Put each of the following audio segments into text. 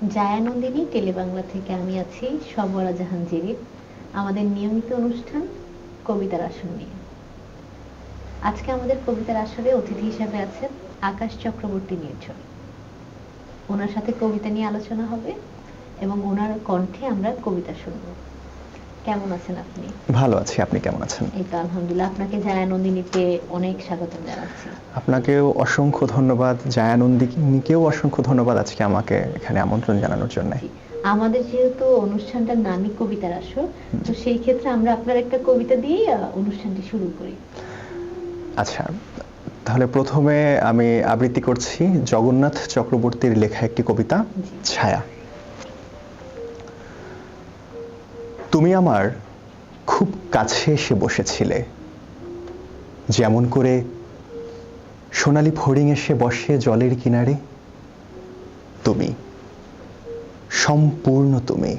জায়ানন্দিনী টেলিবাংলা থেকে আমি আছি, সবরা জাহান আমাদের নিয়মিত অনুষ্ঠান কবিতার আসর নিয়ে। আজকে আমাদের কবিতার আসরে অতিথি হিসাবে আছেন আকাশ চক্রবর্তী নির্ঝর। ওনার সাথে কবিতা নিয়ে আলোচনা হবে এবং ওনার কণ্ঠে আমরা কবিতা শুনব। কেমন আছেন আপনি? ভালো আছি আপনি কেমন আছেন? এই তো আলহামদুলিল্লাহ আপনাকে জায়ানন্দিনীতে অনেক স্বাগত জানাচ্ছি। আপনাকেও অসংখ্য ধন্যবাদ জায়ানন্দিনীকেও অসংখ্য ধন্যবাদ আজকে আমাকে এখানে আমন্ত্রণ জানানোর জন্য। আমাদের যেহেতু অনুষ্ঠানটার নামই কবিতার আসর তো সেই ক্ষেত্রে আমরা আপনার একটা কবিতা আহ, অনুষ্ঠানটি শুরু করি। আচ্ছা তাহলে প্রথমে আমি আবৃত্তি করছি জগন্নাথ চক্রবর্তীর লেখা একটি কবিতা ছায়া। তুমি আমার খুব কাছে এসে বসেছিলে। যেমন করে সোনালি ফড়িং এসে বসে জলের কিনারে। তুমি, সম্পূর্ণ তুমি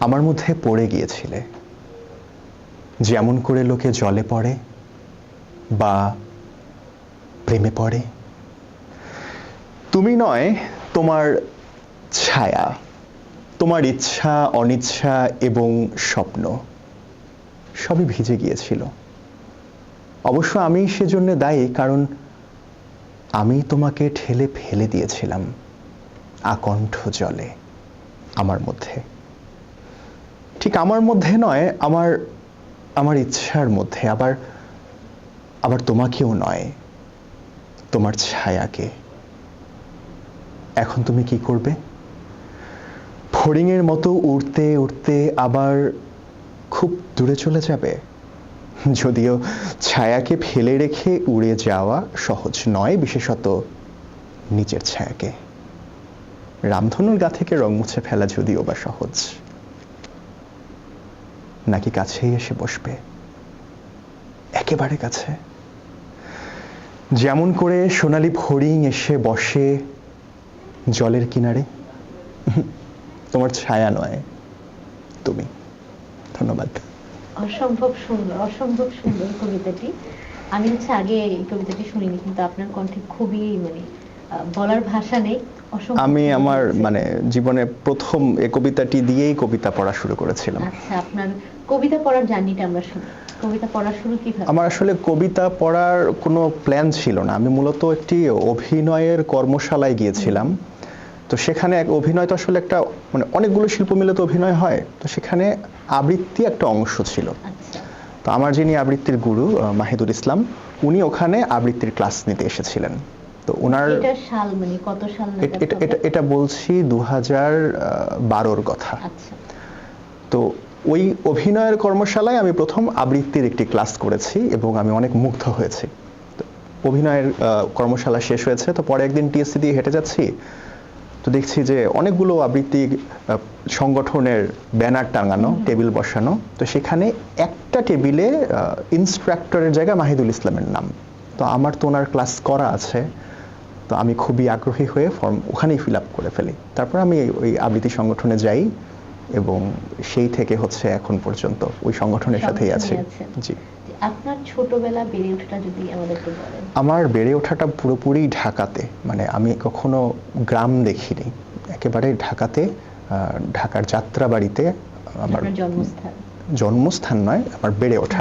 আমার মধ্যে পড়ে গিয়েছিলে। যেমন করে লোকে জলে পড়ে বা প্রেমে পড়ে। তুমি নয়, তোমার ছায়া। তোমার ইচ্ছা, অনিচ্ছা এবং স্বপ্ন সবই ভিজে গিয়েছিল। অবশ্য আমি সেজন্য দায়ী, কারণ আমি তোমাকে ঠেলে ফেলে দিয়েছিলাম আকণ্ঠ জলে আমার মধ্যে। ঠিক আমার মধ্যে নয়, আমার আমার ইচ্ছার মধ্যে, আবার আবার তোমাকেও নয়, তোমার ছায়াকে। এখন তুমি কি করবে? ফড়িংয়ের মতো উড়তে উড়তে আবার খুব দূরে চলে যাবে। যদিও ছায়াকে ফেলে রেখে উড়ে যাওয়া সহজ নয়, বিশেষত নিচের ছায়াকে। রামধনুর গা থেকে রং মুছে ফেলা যদিও বা সহজ। নাকি কাছেই এসে বসবে? একেবারে কাছে। যেমন করে সোনালি ফড়িং এসে বসে জলের কিনারে। তোমার ছায়া নয় তুমি। ধন্যবাদ। অসম্ভব সুন্দর অসম্ভব সুন্দর কবিতাটি। আমি হচ্ছে আগে এই কবিতাটি শুনিনি কিন্তু আপনার কণ্ঠে খুবই মানে বলার ভাষা নেই আমি আমার মানে জীবনে প্রথম এই কবিতাটি দিয়েই কবিতা পড়া শুরু করেছিলাম। আচ্ছা আপনার কবিতা পড়ার জার্নিটা আমরা শুনি। কবিতা পড়া শুরু কীভাবে? আমার আসলে কবিতা পড়ার কোনো প্ল্যান ছিল না। আমি মূলত একটি অভিনয়ের কর্মশালায় গিয়েছিলাম। তো সেখানে এক অভিনয় তো আসলে একটা মানে অনেকগুলো শিল্প মিলে তো অভিনয় হয় তো সেখানে আবৃত্তি একটা অংশ ছিল। আচ্ছা। তো আমার যিনি আবৃত্তির গুরু মাহিদুল ইসলাম উনি ওখানে আবৃত্তির ক্লাস নিতে এসেছিলেন। তো ওনার এটা মানে বলছি দু হাজার বারোর কথা। আচ্ছা। তো ওই অভিনয়ের কর্মশালায় আমি প্রথম আবৃত্তির একটি ক্লাস করেছি এবং আমি অনেক মুগ্ধ হয়েছি। অভিনয়ের কর্মশালা শেষ হয়েছে তো পরে একদিন টিএসসি দিয়ে হেঁটে যাচ্ছি। তো দেখছি যে অনেকগুলো আবৃত্তি সংগঠনের ব্যানার টাঙানো টেবিল বসানো। তো সেখানে একটা টেবিলে ইন্সট্রাক্টরের জায়গায় মাহিদুল ইসলামের নাম। তো আমার তো ওনার ক্লাস করা আছে। তো আমি খুবই আগ্রহী হয়ে ফর্ম ওখানেই ফিল আপ করে ফেলি। তারপর আমি ওই আবৃত্তি সংগঠনে যাই এবং সেই থেকে হচ্ছে এখন পর্যন্ত ওই সংগঠনের সাথেই আছি। জি। আপনার ছোটবেলা বেড়ে ওঠাটা যদি আমাদেরকে বলেন। আমার বেড়ে ওঠাটা পুরোপুরি ঢাকাতে। মানে আমি কখনো গ্রাম দেখিনি। একেবারে ঢাকাতে ঢাকার যাত্রাবাড়িতে আমার জন্মস্থান? জন্মস্থান নয় আমার বেড়ে ওঠা।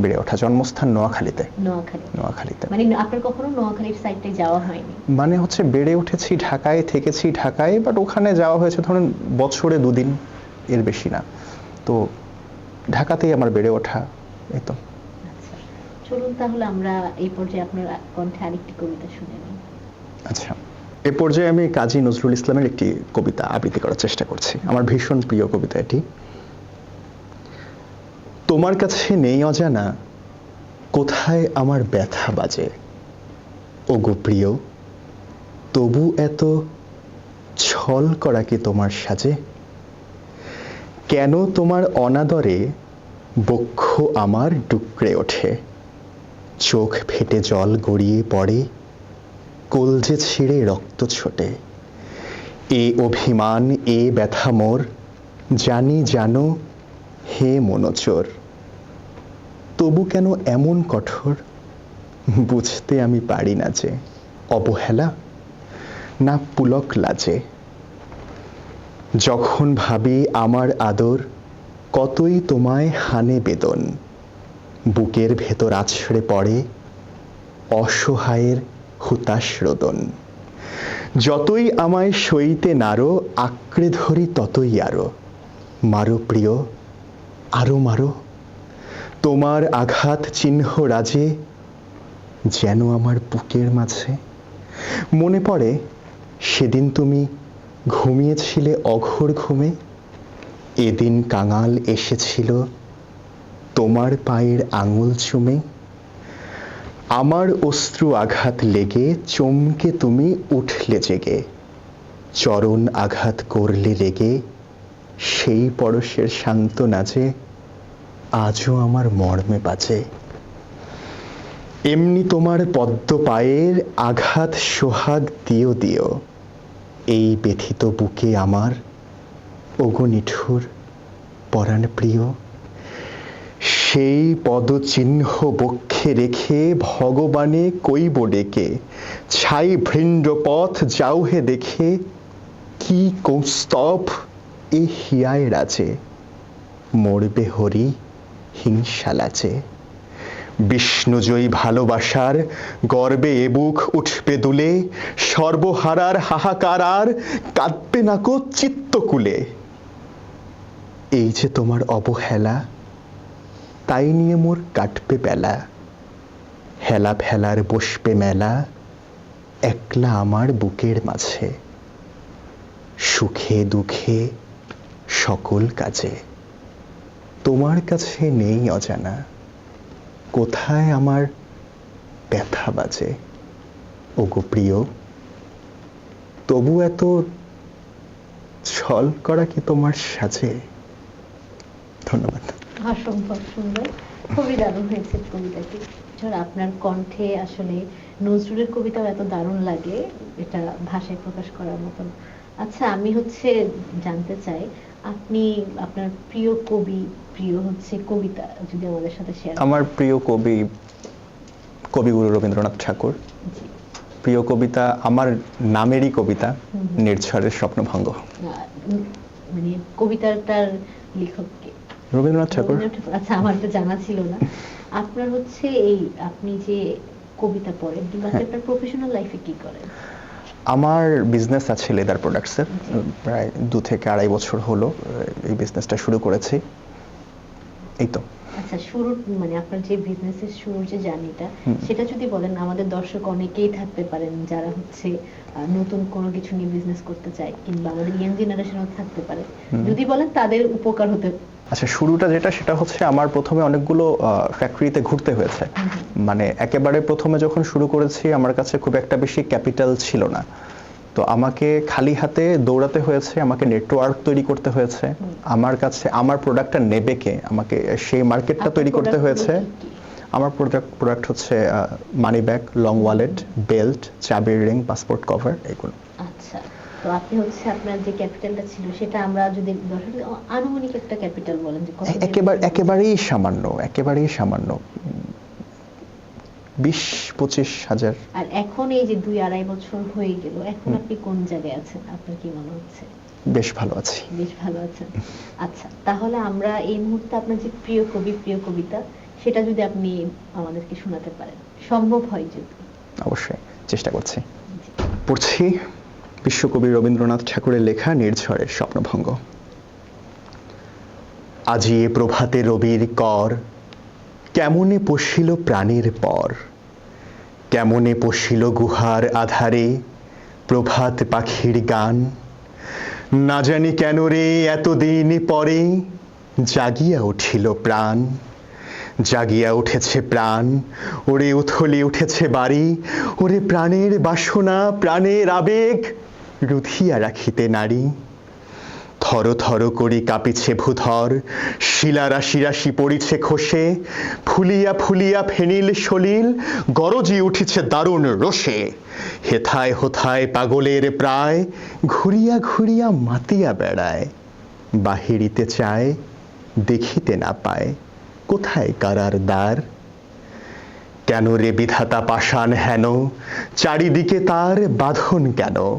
বেড়ে ওঠা। জন্মস্থান নোয়াখালীতে। নোয়াখালী। নোয়াখালীতে। মানে আপনার কখনো নোয়াখালীর সাইডটায় যাওয়া হয়নি? মানে হচ্ছে বেড়ে উঠেছি ঢাকায় থেকেছি ঢাকায় বাট ওখানে যাওয়া হয়েছে ধরুন বছরে দুদিন এর বেশি না। তো ঢাকাতেই আমার বেড়ে ওঠা এই তো। চলুন তাহলে আমরা এই পর্যায়ে আপনার কণ্ঠে আরেকটি কবিতা শুনে নিই। আচ্ছা এ পর্যায়ে আমি কাজী নজরুল ইসলামের একটি কবিতা আবৃত্তি করার চেষ্টা করছি। আমার ভীষণ প্রিয় কবিতা এটি। তোমার কাছে নেই অজানা, কোথায় আমার ব্যথা বাজে? ওগো প্রিয়, তবু এত ছল করা কি তোমার সাজে? কেন তোমার অনাদরে বক্ষ আমার ডুকরে ওঠে? চোখ ফেটে জল গড়িয়ে পড়ে, কলজে ছিঁড়ে রক্ত ছোটে। এ অভিমান, এ ব্যথা মোর, জানি জানো হে মনোচর। তবু কেন এমন কঠোর? বুঝতে আমি পারি না যে, অবহেলা না পুলক লাজে। যখন ভাবি আমার আদর, কতই তোমায় হানে বেদন। বুকের ভেতর আছড়ে পড়ে অসহায়ের হুতাশ রোদন। যতই আমায় সইতে নারো, আঁকড়ে ধরি ততই আরও। মারো প্রিয়, আরও মারো। তোমার আঘাত চিহ্ন রাজে, যেন আমার বুকের মাঝে। মনে পড়ে, সেদিন তুমি ঘুমিয়েছিলে অঘোর ঘুমে। এদিন কাঙাল এসেছিল তোমার পায়ের আঙুল চুমে, আমার অশ্রু আঘাত লেগে চমকে তুমি উঠলে জেগে। চরণ আঘাত করলে রেগে, সেই পরশের শান্ত নাচে আজও আমার মর্মে বাজে। এমনি তোমার পদ্ম পায়ের আঘাত সোহাগ দিও দিও। এই ব্যথিত বুকে আমার অগনিঠুর পরাণ প্রিয়। সেই পদচিহ্ন বক্ষে রেখে ভগবানে কইব ডেকে, ছাই ভৃণ্ড পথ যাও হে দেখে, কি কৌস্তব এ হিয়ায় রাজে, মরবে হরি হিংসা লাচে বিষ্ণুজয়ী ভালোবাসার গর্বে এবুক উঠবে দুলে, সর্বহারার হাহাকার আর কাঁদবে নাকো চিত্তকুলে। এই যে তোমার অবহেলা তাই নিয়ে মোর কাটবে বেলা। হেলা ফেলার বসবে মেলা, একলা আমার বুকের মাঝে। সুখে দুঃখে সকল কাজে। তোমার কাছে নেই অজানা, কোথায় আমার ব্যথা বাজে? ওগো প্রিয়, তবু এত ছল করা কি তোমার সাজে? ধন্যবাদ। অসম্ভব সুন্দর খুবই দারুণ হয়েছে কবিতাটি। আপনার কণ্ঠে আসলে নজরুলের কবিতাও এত দারুণ লাগে এটা ভাষায় প্রকাশ করার মতন। আচ্ছা আমি হচ্ছে জানতে চাই আপনি আপনার প্রিয় কবি প্রিয় হচ্ছে কবিতা যদি আমাদের সাথে শেয়ার আমার প্রিয় কবি কবিগুরু রবীন্দ্রনাথ ঠাকুর। প্রিয় কবিতা আমার নামেরই কবিতা নির্ঝরের স্বপ্নভঙ্গ। মানে কবিতাটার রবীন্দ্রনাথ ঠাকুর রবীন্দ্রনাথ ঠাকুর। আচ্ছা আমার তো জানা ছিল না। আপনার হচ্ছে এই আপনি যে কবিতা পড়েন কিংবা হ্যাঁ। আপনার প্রফেশনাল লাইফে কি করেন? আমার বিজনেস আছে লেদার প্রোডাক্টসের। প্রায় দু থেকে আড়াই বছর হলো এই বিজনেসটা শুরু করেছি। এই তো। আচ্ছা শুরু মানে আপনার যে বিজনেসের শুরুর যে জার্নিটা সেটা যদি বলেন আমাদের দর্শক অনেকেই থাকতে পারেন যারা হচ্ছে নতুন কোনো কিছু নিয়ে বিজনেস করতে চায় কিংবা আমাদের ইয়াং জেনারেশনও থাকতে পারে। যদি বলেন তাদের উপকার হতে আচ্ছা শুরুটা যেটা সেটা হচ্ছে আমার প্রথমে অনেকগুলো ফ্যাক্টরিতে ঘুরতে হয়েছে। মানে একেবারে প্রথমে যখন শুরু করেছি আমার কাছে খুব একটা বেশি ক্যাপিটাল ছিল না। তো আমাকে খালি হাতে দৌড়াতে হয়েছে আমাকে নেটওয়ার্ক তৈরি করতে হয়েছে। আমার কাছে আমার প্রোডাক্টটা নেবে কে? আমাকে সেই মার্কেটটা তৈরি করতে হয়েছে? আমার প্রোডাক্ট প্রোডাক্ট হচ্ছে money bag long wallet belt চাবির রিং পাসপোর্ট কভার এগুলো। আচ্ছা। তো আপনি হচ্ছে আপনার যে ক্যাপিটালটা ছিল সেটা আমরা যদি আনুমানিক একটা ক্যাপিটাল বলেন যে একেবারে একেবারেই সামান্য একেবারেই সামান্য। বিশ পঁচিশ হাজার। আর এখন এই যে দুই আড়াই বছর হয়ে গেল এখন আপনি কোন জায়গায় আছেন? আপনার কি মনে হচ্ছে? বেশ ভালো আছি। বেশ ভালো আছেন। আচ্ছা তাহলে আমরা এই মুহূর্তে আপনার যে প্রিয় কবি প্রিয় কবিতা সেটা যদি আপনি আমাদেরকে শোনাতে পারেন সম্ভব হয় যদি? অবশ্যই চেষ্টা করছি। পড়ছি বিশ্বকবি রবীন্দ্রনাথ ঠাকুরের লেখা নির্ঝরের স্বপ্নভঙ্গ। আজি এ প্রভাতে রবির কর, কেমনে পশিল প্রাণীর পর? কেমনে পশিল গুহার আধারে প্রভাত পাখির গান? না জানি কেন রে এতদিন পরে জাগিয়া উঠিল প্রাণ। জাগিয়া উঠেছে প্রাণ, ওরে উথলি উঠেছে বাড়ি, ওরে প্রাণের বাসনা, প্রাণের আবেগ রুধিয়া রাখিতে নারী। থর থর করি কাঁপিছে ভূধর, শিলা রাশি রাশি পড়িছে খসে, ফুলিয়া ফুলিয়া ফেনিল সলিল, গরজি উঠিছে দারুণ রোষে। হেথায় হোথায় পাগলের প্রায়, ঘুরিয়া ঘুরিয়া মাতিয়া বেড়ায়। বাহিরিতে চায়, দেখিতে না পায়, কোথায় কারার দ্বার? কেন রে বিধাতা পাষাণ হেন? চারিদিকে তার বাঁধন কেন?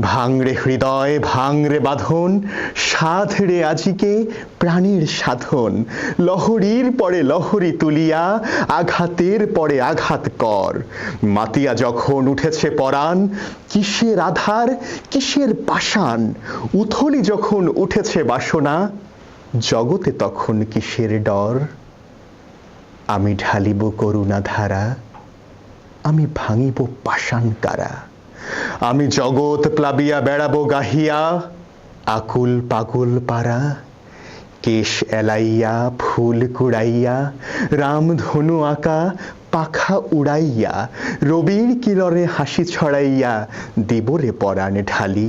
ভাঙরে হৃদয় ভাঙরে বাঁধন সাধ রে আজিকে প্রাণীর সাধন। লহরীর পরে লহরী তুলিয়া, আঘাতের পরে আঘাত কর। মাতিয়া যখন উঠেছে পরাণ, কিসের আধার, কিসের পাষাণ? উথলি যখন উঠেছে বাসনা, জগতে তখন কিসের ডর? আমি ঢালিব করুণা ধারা আমি ভাঙিব পাষাণ কারা আমি জগৎ প্লাবিয়া বেড়াবো গাহিয়া, আকুল পাগল পারা কেশ এলাইয়া, ফুল কুড়াইয়া রামধনু আঁকা, পাখা উড়াইয়া, রবির কিরণে হাসি ছড়াইয়া, দেবরে পরাণ ঢালি।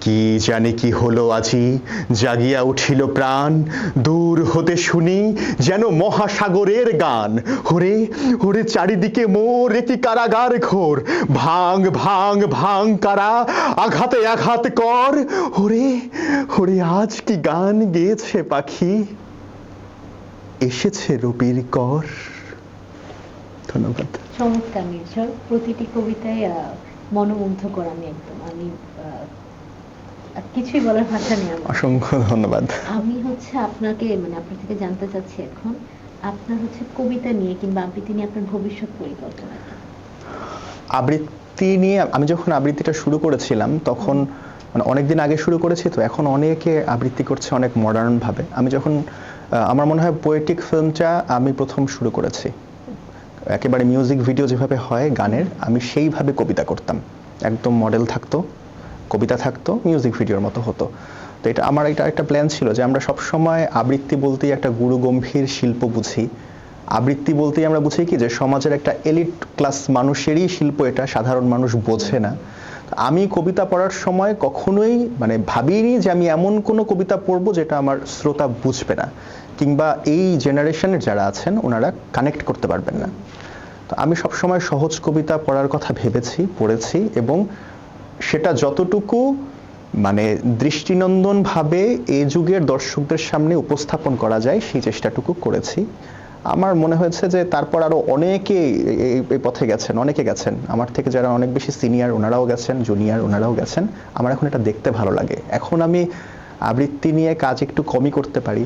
কি জানে কি হলো আজি? জাগিয়া উঠিল প্রাণ, দূর হতে শুনি যেন মহাসাগরের গান। হরে হরে চারিদিকে মোর একটি কারাগার ঘোর। ভাঙ ভাঙ ভাঙ কারা, আঘাতে আঘাত কর। হরে হরে আজ কি গান গেয়েছে পাখি? এসেছে রবির কর। ধন্যবাদ। চমৎকার, নির্ঝর। প্রতিটি কবিতায় মনোমুগ্ধকর আমি একদম। আমি কিছুই বলার ভাষা নেই অসংখ্য ধন্যবাদ। আমি হচ্ছে আপনাকে মানে আপনার থেকে জানতে চাচ্ছি এখন আপনার হচ্ছে কবিতা নিয়ে কিংবা আবৃত্তি নিয়ে আপনার ভবিষ্যৎ পরিকল্পনা? আবৃত্তি নিয়ে আমি যখন আবৃত্তিটা শুরু করেছিলাম তখন মানে অনেকদিন আগে শুরু করেছি তো এখন অনেকে আবৃত্তি করছে অনেক মডার্ন ভাবে। আমি যখন আমার মনে হয় পোয়েটিক ফিল্মটা আমি প্রথম শুরু করেছি। একেবারে মিউজিক ভিডিও যেভাবে হয় গানের আমি সেইভাবে কবিতা করতাম। একদম মডেল থাকতো। কবিতা থাকতো মিউজিক ভিডিওর মতো হতো। তো এটা আমার এটা একটা প্ল্যান ছিল যে আমরা সবসময় আবৃত্তি বলতেই একটা গুরু গম্ভীর শিল্প বুঝি। আবৃত্তি বলতেই আমরা বুঝি কি যে সমাজের একটা এলিট ক্লাস মানুষেরই শিল্প এটা, সাধারণ মানুষ বোঝে না। আমি কবিতা পড়ার সময় কখনোই মানে ভাবিনি যে আমি এমন কোনো কবিতা পড়ব যেটা আমার শ্রোতা বুঝবে না, কিংবা এই জেনারেশনের যারা আছেন ওনারা কানেক্ট করতে পারবেন না। তো আমি সবসময় সহজ কবিতা পড়ার কথা ভেবেছি, পড়েছি এবং সেটা যতটুকু মানে দৃষ্টিনন্দন ভাবে এই যুগের দর্শকদের সামনে উপস্থাপন করা যায়, সেই চেষ্টাটুকু করেছি। আমার মনে হয়েছে যে তারপর আরও অনেকে এই পথে গেছেন, অনেকে গেছেন। আমার থেকে যারা অনেক বেশি সিনিয়র, ওনারাও গেছেন, জুনিয়র, ওনারাও গেছেন। আমার এখন এটা দেখতে ভালো লাগে। এখন আমি আবৃত্তি নিয়ে কাজ একটু কমই করতে পারি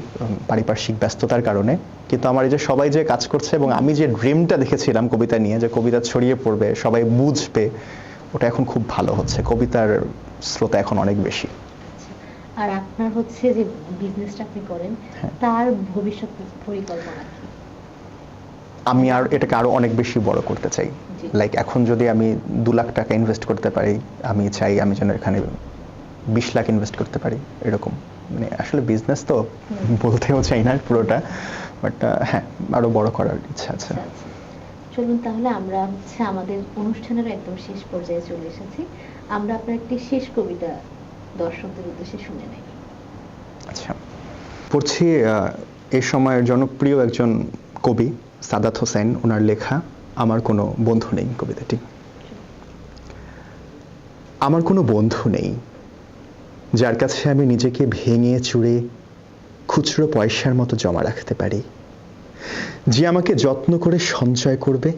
পারিপার্শ্বিক ব্যস্ততার কারণে। কিন্তু আমার এই যে সবাই যে কাজ করছে এবং আমি যে ড্রিমটা দেখেছিলাম কবিতা নিয়ে, যে কবিতা ছড়িয়ে পড়বে, সবাই বুঝবে ওটা এখন খুব ভালো হচ্ছে। কবিতার শ্রোতা এখন অনেক বেশি। আচ্ছা। আর আপনার হচ্ছে যে বিজনেসটা আপনি করেন হ্যাঁ। তার ভবিষ্যৎ পরিকল্পনা আমি আর এটাকে আরও অনেক বেশি বড় করতে চাই। লাইক এখন যদি আমি দু লাখ টাকা ইনভেস্ট করতে পারি আমি চাই আমি যেন এখানে বিশ লাখ ইনভেস্ট করতে পারি এরকম। মানে আসলে বিজনেস তো বলতেও চাই না পুরোটা বাট হ্যাঁ আরও বড় করার ইচ্ছা আছে। আচ্ছা আচ্ছা। চলুন তাহলে আমরা হচ্ছে আমাদের অনুষ্ঠানের একদম শেষ পর্যায়ে চলে এসেছি। আমরা আপনার একটি শেষ কবিতা দর্শকদের উদ্দেশ্যে শুনে নেই। আচ্ছা পড়ছি এই সময়ের জনপ্রিয় একজন কবি, সাদাত হোসেন। ওনার লেখা, আমার কোনো বন্ধু নেই কবিতাটি। আমার কোনো বন্ধু নেই, যার কাছে আমি নিজেকে ভেঙে চুড়ে খুচরো পয়সার মতো জমা রাখতে পারি। যে আমাকে যত্ন করে সঞ্চয় করবে,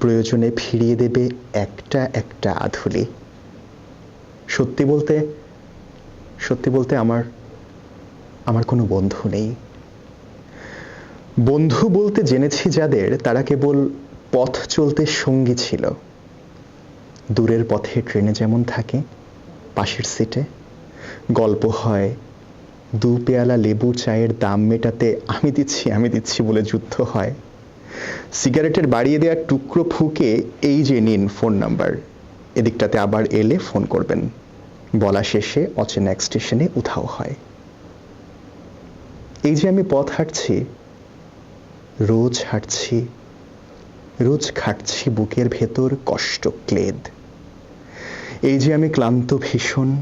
প্রয়োজনে ফিরিয়ে দেবে একটা একটা আধুলি। সত্যি বলতে সত্যি বলতে আমার আমার কোনো বন্ধু নেই। বন্ধু বলতে জেনেছি যাদের, তারা কেবল পথ চলতে সঙ্গী ছিল। দূরের পথে ট্রেনে যেমন থাকে, পাশের সিটে গল্প হয় দু পেয়ালা লেবু চায়ের দাম মেটাতে আমি দিচ্ছি আমি দিচ্ছি বলে যুদ্ধ হয়। সিগারেটের বাড়িয়ে দেওয়ার টুকরো ফুকে এই যে নিন ফোন নাম্বার। এদিকটাতে আবার এলে ফোন করবেন। বলা শেষে অচেনা এক স্টেশনে উধাও হয়। এই যে আমি পথ হাঁটছি, রোজ হাঁটছি, রোজ খাটছি বুকের ভেতর কষ্ট ক্লেদ। এই যে আমি ক্লান্ত ভীষণ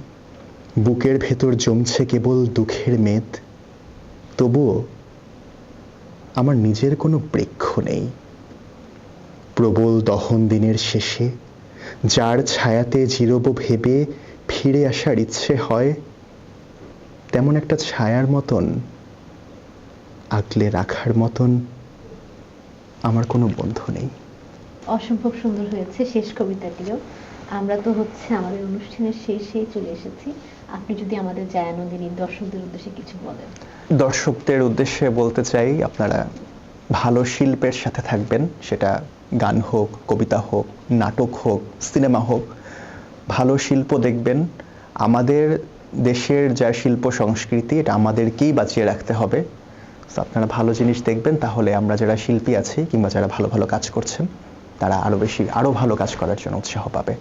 বুকের ভেতর জমছে কেবল দুঃখের মেদ। তবুও আমার নিজের কোনো বৃক্ষ নেই। প্রবল দহন দিনের শেষে, যার ছায়াতে জিরব ভেবে ফিরে আসার ইচ্ছে হয়, তেমন একটা ছায়ার মতন আগলে রাখার মতন আমার কোনো বন্ধু নেই। অসম্ভব সুন্দর হয়েছে শেষ কবিতাটিও। আমরা তো হচ্ছে আমাদের অনুষ্ঠানের শেষেই চলে এসেছি। আপনি যদি আমাদের জায়ানন্দিনীর দর্শকদের উদ্দেশ্যে কিছু বলেন। দর্শকদের উদ্দেশ্যে বলতে চাই, আপনারা ভালো শিল্পের সাথে থাকবেন। সেটা গান হোক, কবিতা হোক, নাটক হোক, সিনেমা হোক, ভালো শিল্প দেখবেন। আমাদের দেশের যা শিল্প সংস্কৃতি, এটা আমাদেরকেই বাঁচিয়ে রাখতে হবে। আপনারা ভালো জিনিস দেখবেন, তাহলে আমরা যারা শিল্পী আছি কিংবা যারা ভালো ভালো কাজ করছেন তারা আরও বেশি আরও ভালো কাজ করার জন্য উৎসাহ পাবে।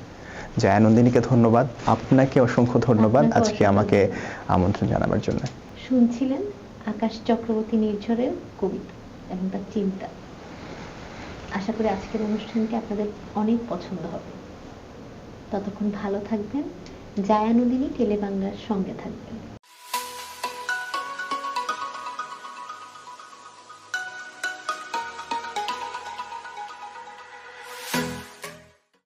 জয়ানন্দিনীকে ধন্যবাদ। আপনাকে অসংখ্য ধন্যবাদ আজকে আমাকে আমন্ত্রণ জানাবার জন্য। শুনছিলেন আকাশ চক্রবর্তী নির্ঝরের কবিতা এবং তার চিন্তা। আশা করি আজকের অনুষ্ঠানটি আপনাদের অনেক পছন্দ হবে। ততক্ষণ ভালো থাকবেন। জায়ানন্দিনী টেলিবাংলার সঙ্গে থাকবেন।